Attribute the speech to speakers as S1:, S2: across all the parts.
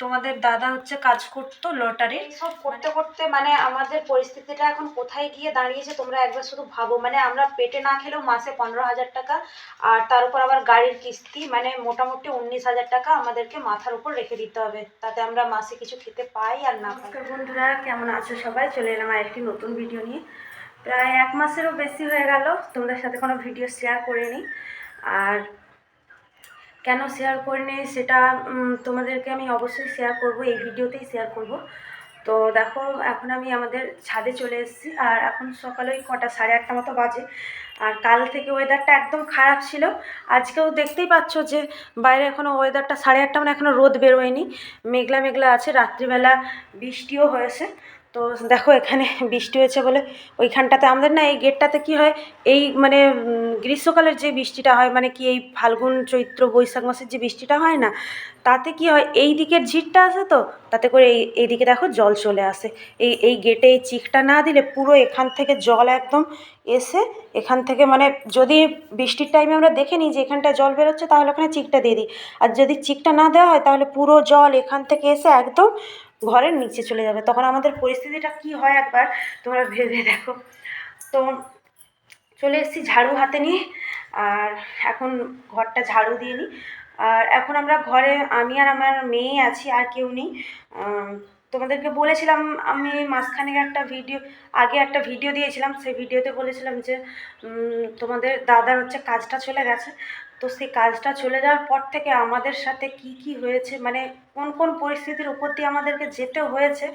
S1: তোমাদের দাদা হচ্ছে কাজ করতো লটারি
S2: সব করতে করতে মানে আমাদের পরিস্থিতিটা এখন কোথায় গিয়ে দাঁড়িয়েছে তোমরা একবার শুধু ভাবো। মানে আমরা পেটে না খেলেও মাসে পনেরো হাজার টাকা আর তার উপর আবার গাড়ির কিস্তি মানে মোটামুটি উনিশ হাজার টাকা আমাদেরকে মাথার উপর রেখে দিতে হবে। তাতে আমরা মাসে কিছু খেতে পাই আর না
S1: নমস্কার বন্ধুরা কেমন আছো সবাই? চলে এলাম আর একটি নতুন ভিডিও নিয়ে। প্রায় এক মাসেরও বেশি হয়ে গেল তোমাদের সাথে কোনো ভিডিও শেয়ার করিনি। আর কেন শেয়ার করিনি সেটা তোমাদেরকে আমি অবশ্যই শেয়ার করব, এই ভিডিওতেই শেয়ার করব। তো দেখো, এখন আমি আমাদের ছাদে চলে এসেছি, আর এখন সকালে ওই কটা, সাড়ে আটটা মতো বাজে। আর কাল থেকে ওয়েদারটা একদম খারাপ ছিল। আজকেও দেখতেই পাচ্ছ যে, বাইরে এখনও ওয়েদারটা সাড়ে আটটা মানে এখনও রোদ বেরোয়নি। মেঘলা মেঘলা আছে, রাত্রিবেলা বৃষ্টিও হয়েছে। তো দেখো এখানে বৃষ্টি হয়েছে বলে ওইখানটাতে আমাদের না এই গেটটাতে কি হয়, এই মানে গ্রীষ্মকালের যে বৃষ্টিটা হয় মানে কি এই ফাল্গুন, চৈত্র, বৈশাখ মাসের যে বৃষ্টিটা হয় না, তাতে কি হয়, এই দিকের ঝিটটা আছে তো, তাতে করে এই এইদিকে দেখো জল চলে আসে। এই এই গেটে এই চিকটা না দিলে পুরো এখান থেকে জল একদম এসে এখান থেকে মানে যদি বৃষ্টির টাইমে আমরা দেখে নিই যে এখানটায় জল বেরোচ্ছে, তাহলে ওখানে চিকটা দিয়ে দিই। আর যদি চিকটা না দেওয়া হয়, তাহলে পুরো জল এখান থেকে এসে একদম ঘরের নিচে চলে যাবে। তখন আমাদের পরিস্থিতিটা কি হয় একবার, তোমরা ভেবে দেখো। তো চলে এসেছি ঝাড়ু হাতে নিয়ে, আর এখন ঘরটা ঝাড়ু দিয়ে নিই। আর এখন আমরা ঘরে, আমি আর আমার মেয়ে আছি, আর কেউ নেই। তোমাদেরকে বলেছিলাম, আমি মাঝখানে একটা ভিডিও, আগে একটা ভিডিও দিয়েছিলাম। সেই ভিডিওতে বলেছিলাম যে তোমাদের দাদার হচ্ছে কাজটা চলে গেছে। তো সেই কাজটা চলে যাওয়ার পর থেকে আমাদের সাথে কি কি হয়েছে? মানে কোন কোন পরিস্থিতির উপর দিয়ে আমাদেরকে যেতে হয়েছে?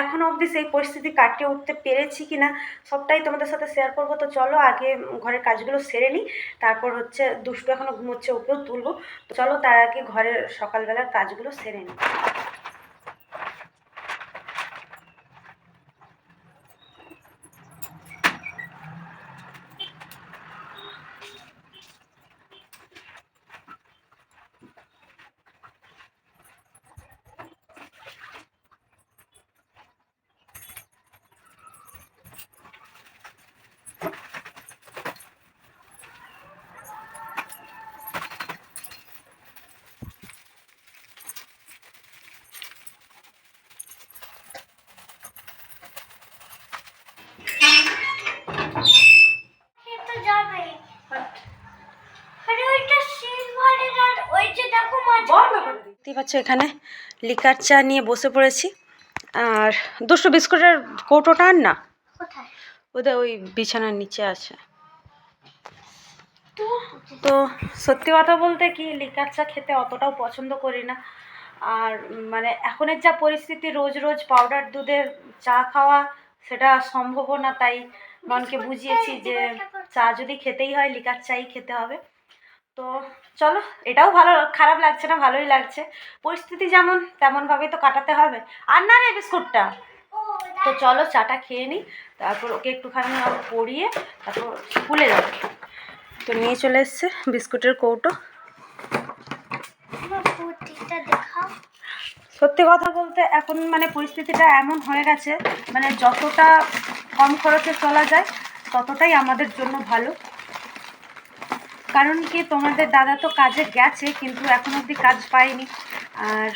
S1: এখনও অবধি সেই পরিস্থিতি কাটিয়ে উঠতে পেরেছি কি না সবটাই তোমাদের সাথে শেয়ার করব। তো চলো আগে ঘরের কাজগুলো সেরে নিই, তারপর হচ্ছে দুষ্টু এখনও ঘুমোচ্ছে, ওকেও তুলবো। তো চলো তার আগে ঘরের সকালবেলার কাজগুলো সেরে নিই
S3: সে তো যাবে আরে ওইটা সিলভারের আর ওই যে দেখো মাছ
S1: পাচ্ছ এখানে লিকার চা নিয়ে বসে পড়েছি। আর দুশো বিস্কুটের কৌটোটা আন না? ওদের ওই বিছানার নিচে আছে।
S3: তো?
S1: তো সত্যি কথা বলতে কি লিকার চা খেতে অতটাও পছন্দ করি না। আর মানে এখনের যা পরিস্থিতি রোজ রোজ পাউডার দুধের চা খাওয়া সেটা সম্ভবও না। তাই মনকে বুঝিয়েছি যে চা যদি খেতেই হয় লিকার চাই খেতে হবে। তো চলো, এটাও ভালো, খারাপ লাগছে না, ভালোই লাগছে। পরিস্থিতি যেমন, তেমনভাবেই তো কাটাতে হবে। আর না রে বিস্কুটটা। তো চলো, চাটা খেয়ে নিই তারপর ওকে একটুখানি পরিয়ে তারপর স্কুলে যাবে। তো নিয়ে চলে এসছে বিস্কুটের কৌটো। সত্যি কথা বলতে, এখন মানে পরিস্থিতিটা এমন হয়ে গেছে মানে যতটা কম খরচে চলা যায়, ততটাই আমাদের জন্য ভালো। কারণ কি, তোমাদের দাদা তো কাজে গেছে, কিন্তু এখন অবধি কাজ পায়নি। আর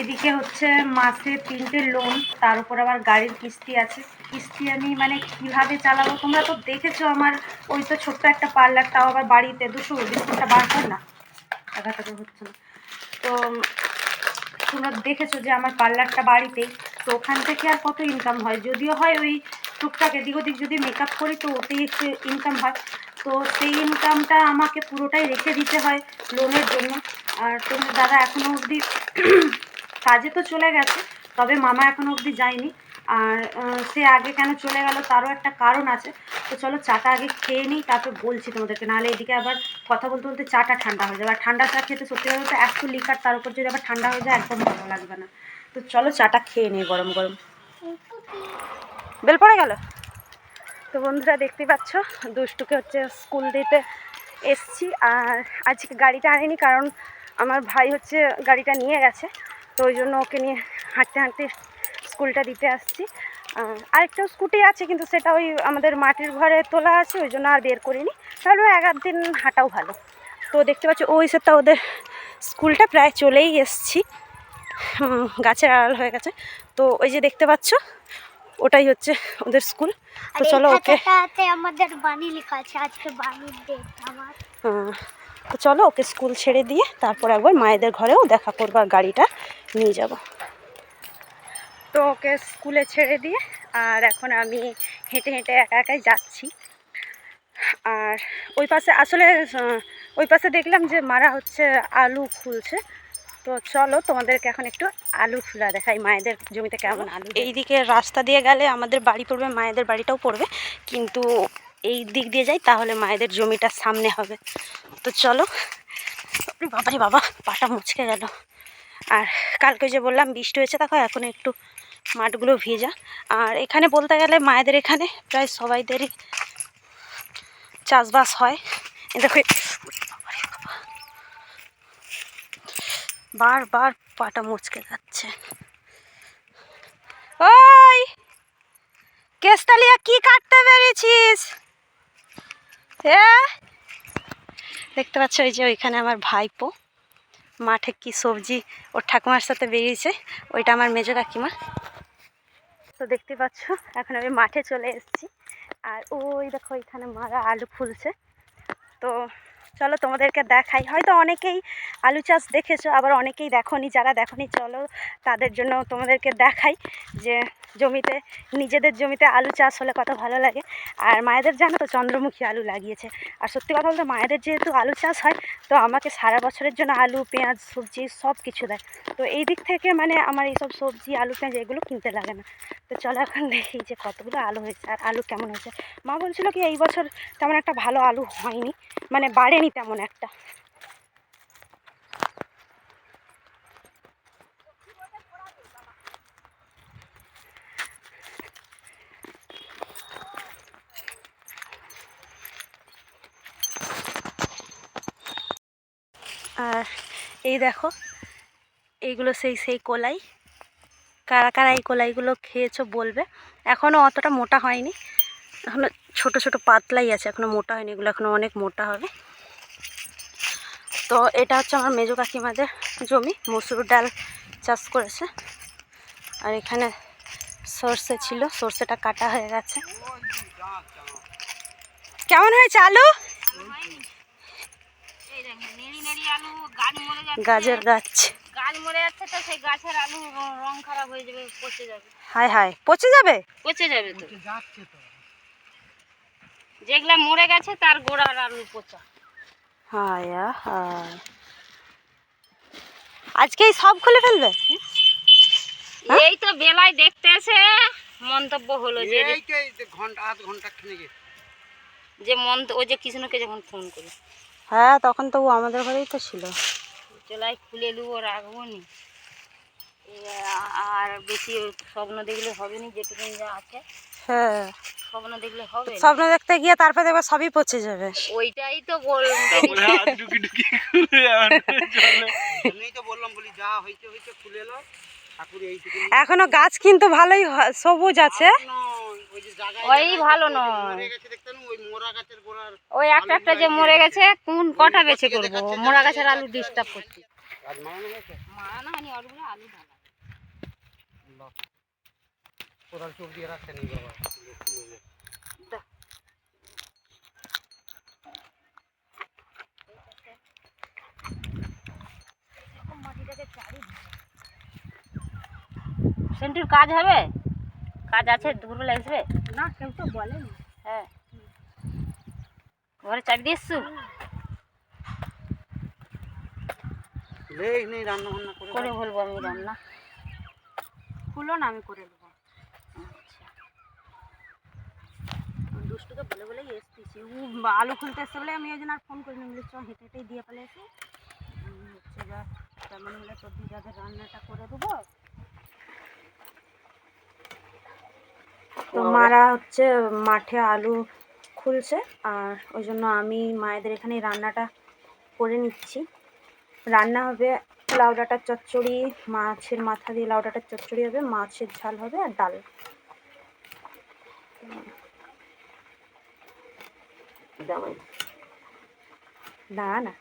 S1: এদিকে হচ্ছে মাসে তিনটে লোন তার উপর আবার গাড়ির কিস্তি আছে। কিস্তি আমি মানে কীভাবে চালাবো? তোমরা তো দেখেছ আমার, ওই তো ছোট্ট একটা পার্লার তাও আবার বাড়িতে। দুশো বিস্কুটটা বার কর না। টাকা টাকা হচ্ছে না। তো তোমরা দেখেছ যে আমার পার্লারটা বাড়িতেই তো ওখান থেকে আর কত ইনকাম হয়? যদিও হয় ওই টুকটাক এদিক ওদিক যদি মেকআপ করি, তো ওতেই একটু ইনকাম হয়। তো সেই ইনকামটা আমাকে পুরোটাই রেখে দিতে হয় লোনের জন্য। আর তোমার দাদা এখনও অবধি কাজে তো চলে গেছে তবে মামা এখনও অবধি যায়নি। আর সে আগে কেন চলে গেল তারও একটা কারণ আছে। তো চলো চাটা আগে খেয়ে নিই তারপর বলছি তোমাদেরকে। নাহলে এদিকে আবার কথা বলতে বলতে চাটা ঠান্ডা হয়ে যাবে। আর ঠান্ডা চা খেতে সত্যি কথা বলতে এত লিকার তার উপর যদি আবার ঠান্ডা হয়ে যায় একদম ভালো লাগবে না। তো চলো চাটা খেয়ে নিই গরম গরম। বেল পড়ে গেল? তো বন্ধুরা দেখতে পাচ্ছ, দুষ্টুকে হচ্ছে স্কুল দিতে এসছি। আর আজকে গাড়িটা আনিনি কারণ আমার ভাই হচ্ছে গাড়িটা নিয়ে গেছে, তো ওই জন্য ওকে নিয়ে হাঁটতে হাঁটতে স্কুলটা দিতে আসছি। আর আরেকটা স্কুটি আছে, কিন্তু সেটা ওই আমাদের মাটির ঘরে তোলা আছে, ওই জন্য আর বের করিনি। তাহলে এক আধ দিন হাঁটাও ভালো। তো দেখতে পাচ্ছ, ওই সেটা ওদের স্কুলটা প্রায় চলেই এসছি। গাছের আড়াল হয়ে গেছে। তো ওই যে দেখতে পাচ্ছ ওটাই হচ্ছে ওদের স্কুল। তো চলো ওকে
S3: আমাদের বাণী লেখা আছে আজকে বাণীর ডেট আমার।
S1: হ্যাঁ, তো চলো ওকে স্কুল ছেড়ে দিয়ে তারপর একবার মায়েদের ঘরেও দেখা করবার গাড়িটা নিয়ে যাব। তো ওকে স্কুলে ছেড়ে দিয়ে আর এখন আমি হেঁটে হেঁটে একা একাই যাচ্ছি। আর ওই পাশে আসলে ওই পাশে দেখলাম যে মারা হচ্ছে আলু খুলছে। তো চলো তোমাদেরকে এখন একটু আলু খোলা দেখাই, মায়েদের জমিতে কেমন আলু এই দিকে রাস্তা দিয়ে গেলে আমাদের বাড়ি পড়বে, মায়েদের বাড়িটাও পড়বে, কিন্তু এই দিক দিয়ে যাই, তাহলে মায়েদের জমিটা সামনে হবে। তো চলো বাবারে বাবা, পাটা মুচকে গেল। আর কালকে যে বললাম বৃষ্টি হয়েছে, দেখো এখন একটু মাঠগুলো ভেজা। আর এখানে বলতে গেলে মায়েদের এখানে প্রায় সবাইদেরই চাষবাস হয়। দেখো এ- ওরে বাবারে বাবা। বারবার পাটা মুচকে যাচ্ছে। ওই! কেস্তালিয়া, কি কাটতে পেরেছিস? এ? দেখতে পাচ্ছ ওই যে ওইখানে আমার ভাইপো। মাঠে কি সবজি ওর ঠাকুমার সাথে বেরিয়েছে। ওইটা আমার মেজো কাকিমা। তো দেখতে পাচ্ছ, এখন আমি মাঠে চলে এসেছি। আর ওই দেখো ওইখানে মারা আলু ফুলছে। তো চলো তোমাদেরকে দেখাই। হয়তো অনেকেই আলু চাষ দেখেছ, আবার অনেকেই দেখোনি। যারা দেখোনি, চলো তাদের জন্য তোমাদেরকে দেখাই যে জমিতে, নিজেদের জমিতে আলু চাষ হলে কত ভালো লাগে। আর মায়েদের জানো তো চন্দ্রমুখী আলু লাগিয়েছে। আর সত্যি কথা বলতে মায়েদের যেহেতু আলু চাষ হয়, তো আমাকে সারা বছরের জন্য আলু, পেঁয়াজ, সবজি সব কিছু দেয়। তো এই দিক থেকে মানে আমার এইসব সবজি, আলু, পেঁয়াজ এগুলো কিনতে লাগে না। তো চলো এখন দেখি যে কতগুলো আলু হয়েছে আর আলু কেমন হয়েছে। মা বলছিল কি, এই বছর তেমন একটা ভালো আলু হয়নি। মানে বাড়েনি তেমন একটা। আর এই দেখো, এইগুলো সেই সেই কলাই। কারা কারা এই কলাইগুলো খেয়েছো বলবে। এখনও অতটা মোটা হয়নি। এখনও ছোট ছোট পাতলাই আছে এখনও মোটা হয়নি। এগুলো এখনও অনেক মোটা হবে। তো এটা হচ্ছে আমার মেজো কাকিমাদের জমি মসুর ডাল চাষ করেছে। আর এখানে সর্ষে ছিল সর্ষেটা কাটা হয়ে গেছে। কেমন হয়েছে আলু?
S2: এই দেখ নেড়ি নেড়ি আলু গাছ মরে
S1: গাজর গাছ।
S2: গাছ মরে যাচ্ছে তো সেই গাছের আলু র- রং খারাপ হয়ে যাবে পচে যাবে।
S1: হায় পচে যাবে?
S2: পচে যাবে তো। যেগুলা মরে গেছে তার গোড়ার আলু পচা।
S1: হায় হায় আজকেই সব খুলে ফেলবে?
S2: এই তো বেলায় দেখতে এসে মন্তব্য হলো যে
S4: ঘণ্টা আধ ঘণ্টা
S2: যে মন্ত ওই যে কৃষ্ণকে যখন ফোন করি।
S1: হ্যাঁ তখন তো ও আমাদের ঘরেই তো ছিল।
S2: চলাই খুলে লুবো রাখব নি আর বেশি স্বপ্ন দেখলে হবে নি যেটুকুন যা আছে।
S1: হ্যাঁ।
S2: স্বপ্ন দেখলে হবে।
S1: স্বপ্ন দেখতে গিয়ে তারপরে দেখবে সবই পচে যাবে।
S2: ওইটাই তো বল
S4: ডুকি ডুকি খুলে জন্যই তো বললাম বলি যা খুলে এলো
S1: এখনও গাছ কিন্তু ভালোই সবুজ আছে।
S4: ওই
S2: ভালো নয়।
S4: মরে গেছে দেখতেন ওই মোরা গাছের গোড়ার
S2: ওই একটা একটা যে মরে গেছে কোন কটা বেছে করব? মোড়া গাছের আলু ডিস্টার্ব করছে।
S4: মারানো
S2: হয়নি আলু ঢালা।
S4: কোদাল চোখ দিয়ে রাখছেন এই বাবা
S2: সেন্টুর কাজ হবে কাজ আছে দুপুরবেলা আসবে
S1: না কেউ তো বলেনি
S2: হ্যাঁ ঘরে চাবি দিয়ে এসছু
S4: লেই নেই রান্না বান্না করে
S2: করে বলব আমি রান্না
S1: খুলো না আমি করে দেবো দুষ্টুকে বলে বলেই এসতেছি ও আলু খুলতে এসছে বলে আমি ওই জন্য আর ফোন করিনি। বলে চ হেঁটে হেঁটেই দিয়ে ফেলেছি হচ্ছে যা তেমন হলে তো দিদাদের রান্নাটা করে দেবো। তো মারা হচ্ছে মাঠে আলু খুলছে আর ওই জন্য আমি মায়েদের এখানে রান্নাটা করে নিচ্ছি। রান্না হবে লাউ ডাঁটার চচ্চড়ি মাছের মাথা দিয়ে লাউ ডাঁটার চচ্চড়ি হবে মাছের ঝাল হবে আর ডাল। না না।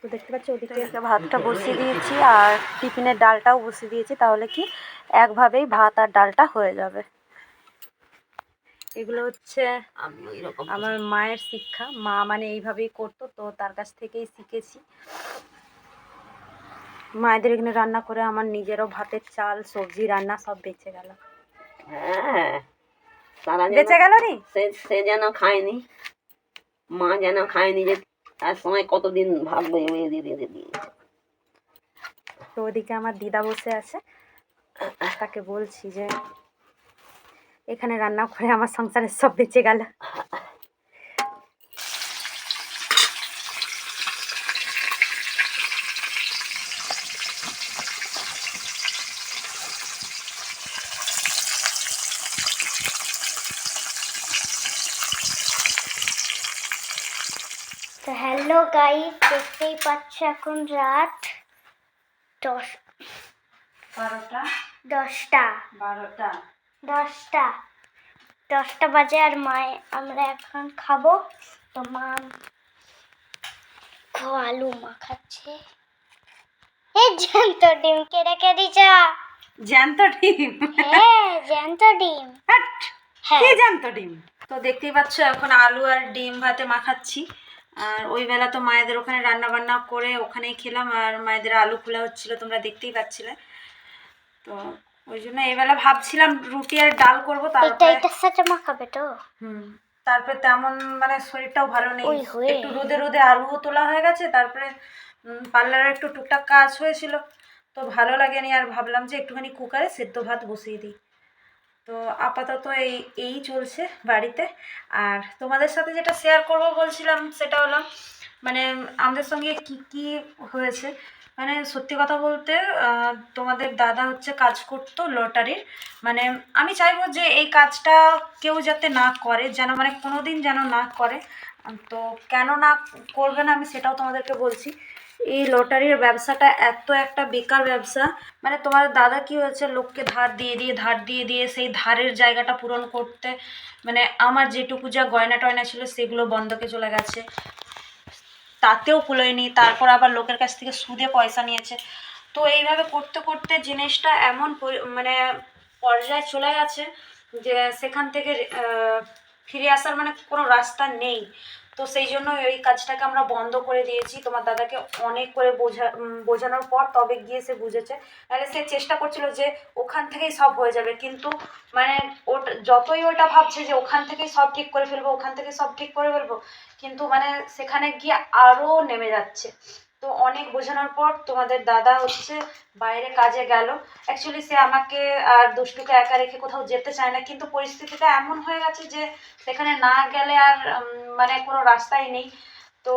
S1: তো দেখতে পাচ্ছি ওদিকে ভাতটা বসিয়ে দিয়েছি আর টিফিনের ডালটাও বসিয়ে দিয়েছি তাহলে কি একভাবেই ভাত আর ডালটা হয়ে যাবে। এগুলো হচ্ছে আমার মায়ের শিক্ষা। মা মানে এইভাবেই করতো তো তার কাছ থেকেই শিখেছি। মায়েদের এখানে রান্না করে আমার নিজেরও ভাতের চাল সবজি রান্না সব বেঁচে গেল।
S5: হ্যাঁ। তারা
S1: বেঁচে গেল নি?
S5: সে সে যেন খায়নি। মা যেন খায়নি যে তার সময় কতদিন ভাববে ওই দিদি দিয়ে দিয়ে
S1: তো ওদিকে আমার দিদা বসে আছে। তাকে বলছি যে এখানে রান্না করে আমার সংসারের সব বেঁচে গেল
S3: তো হ্যালো গাইস দেখতেই পাচ্ছ এখন রাত দশ
S1: বারোটা?
S3: দশটা।
S1: বারোটা।
S3: দশটা। দশটা বাজে আর মায়ে আমরা এখন খাব। তো মা ও আলু মাখাচ্ছে এই জ্যান্ত ডিম কে রেখে দিছা
S1: জ্যান্ত ডিম?
S3: হ্যাঁ জ্যান্ত ডিম। হ্যাঁ।
S1: জ্যান্ত ডিম? তো দেখতেই পাচ্ছ এখন আলু আর ডিম ভাতে মাখাচ্ছি আর ওই বেলা তো মায়েদের ওখানে রান্না বান্না করে ওখানেই খেলাম আর মায়েদের আলু খোলা হচ্ছিল তোমরা দেখতেই পাচ্ছিলে। তো ওই জন্য এই বেলা ভাবছিলাম রুটি আর ডাল করব তারপরে
S3: এটার সাথে মাখাবে তো।
S1: হুম তারপরে তেমন মানে শরীরটাও ভালো নেই। একটু রোদে রোদে আলুও তোলা হয়ে গেছে তারপরে পার্লারে একটু টুকটাক কাজ হয়েছিল তো ভালো লাগেনি আর ভাবলাম যে একটুখানি কুকারে সেদ্ধ ভাত বসিয়ে দিই। তো আপাতত এই এই চলছে বাড়িতে। আর তোমাদের সাথে যেটা শেয়ার করব বলছিলাম সেটা হলো মানে আমাদের সঙ্গে কি কি হয়েছে? মানে সত্যি কথা বলতে তোমাদের দাদা হচ্ছে কাজ করতো লটারির। মানে আমি চাইব যে এই কাজটা কেউ যাতে না করে, যেন মানে কোনো দিন যেন না করে। তো কেন না করবে না আমি সেটাও তোমাদেরকে বলছি। এই লটারির ব্যবসাটা এত একটা বেকার ব্যবসা। মানে তোমার দাদা কি হয়েছে? লোককে ধার দিয়ে দিয়ে, ধার দিয়ে দিয়ে সেই ধারের জায়গাটা পূরণ করতে মানে আমার যেটুকু যা গয়না টয়না ছিল সেগুলো বন্ধকে চলে গেছে। তাতেও কুলোয়নি তারপর আবার লোকের কাছ থেকে সুদে পয়সা নিয়েছে। তো এইভাবে করতে করতে জিনিসটা এমন মানে পর্যায়ে চলে গেছে যে সেখান থেকে ফিরে আসার মানে কোনো রাস্তা নেই। তো সেই জন্য এই কাজটাকে আমরা বন্ধ করে দিয়েছি। তোমার দাদাকে অনেক করে বোঝা বোঝানোর পর তবে গিয়ে সে বুঝেছে। তাহলে সে চেষ্টা করছিল যে ওখান থেকেই সব হয়ে যাবে। কিন্তু মানে ওটা, যতই ওটা ভাবছে যে ওখান থেকেই সব ঠিক করে ফেলব, ওখান থেকে সব ঠিক করে ফেলব, কিন্তু মানে সেখানে গিয়ে আরও নেমে যাচ্ছে। তো অনেক বোঝানোর পর তোমাদের দাদা হচ্ছে বাইরে কাজে গেল। অ্যাকচুয়ালি সে আমাকে আর দুষ্টুকে একা রেখে কোথাও যেতে চায় না, কিন্তু পরিস্থিতিটা এমন হয়ে গেছে যে সেখানে না গেলে আর মানে কোনো রাস্তাই নেই। তো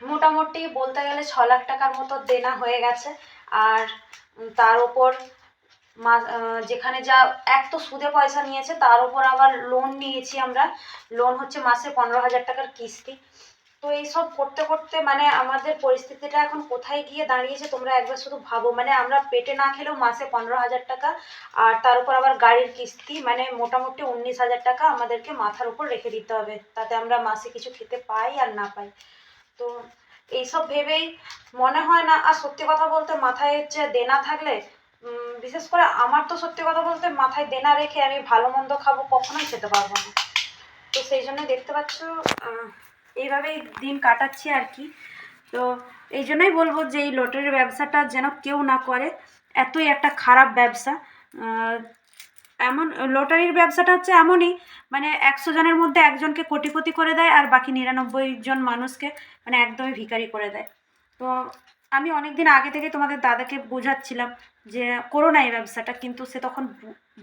S1: মোটামুটি বলতে গেলে ছ লাখ টাকার মতো দেনা হয়ে গেছে। আর তার ওপর মা যেখানে যা এক তো সুদে পয়সা নিয়েছে, তার উপর আবার লোন নিয়েছি আমরা। লোন হচ্ছে মাসে পনেরো হাজার টাকার কিস্তি। তো এইসব করতে করতে মানে আমাদের পরিস্থিতিটা এখন কোথায় গিয়ে দাঁড়িয়েছে তোমরা একবার শুধু ভাবো। মানে আমরা পেটে না খেলেও মাসে পনেরো হাজার টাকা আর তার উপর আবার গাড়ির কিস্তি মানে মোটামুটি উনিশ হাজার টাকা আমাদেরকে মাথার উপর রেখে দিতে হবে তাতে আমরা মাসে কিছু খেতে পাই আর না পাই। তো এইসব ভেবেই মনে হয় না, আর সত্যি কথা বলতে মাথায় হচ্ছে দেনা থাকলে বিশেষ করে আমার তো সত্যি কথা বলতে মাথায় দেনা রেখে আমি ভালো মন্দ খাব কখনোই খেতে পারব না। তো সেই জন্য দেখতে পাচ্ছ এইভাবেই দিন কাটাচ্ছি আর কি। তো এই জন্যই বলব যে এই লটারির ব্যবসাটা যেন কেউ না করে, এতই একটা খারাপ ব্যবসা। এমন, লটারির ব্যবসাটা হচ্ছে এমনই মানে একশো জনের মধ্যে একজনকে কোটিপতি করে দেয় আর বাকি নিরানব্বই জন মানুষকে মানে একদমই ভিখারি করে দেয়। তো আমি অনেক দিন আগে থেকে তোমাদের দাদাকে বোঝাচ্ছিলাম যে করো না এই ব্যবসাটা, কিন্তু সে তখন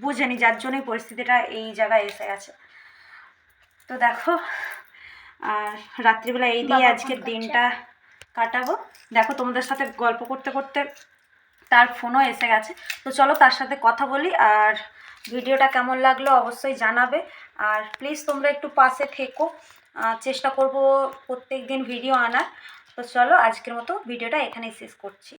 S1: বোঝেনি, যার জন্যই পরিস্থিতিটা এই জায়গায় এসে গেছে। তো দেখো আর রাত্রিবেলা এই দিয়ে
S3: বাবা
S1: আজকে দিনটা কাটাবো। দেখো তোমাদের সাথে গল্প করতে করতে তার ফোনও এসে গেছে। তো চলো তার সাথে কথা বলি আর ভিডিওটা কেমন লাগল অবশ্যই জানাবে। আর প্লিজ তোমরা একটু পাশে থেকো। চেষ্টা করব প্রত্যেক দিন ভিডিও আনার। তো চলো আজকের মতো ভিডিওটা এখানেই শেষ করছি।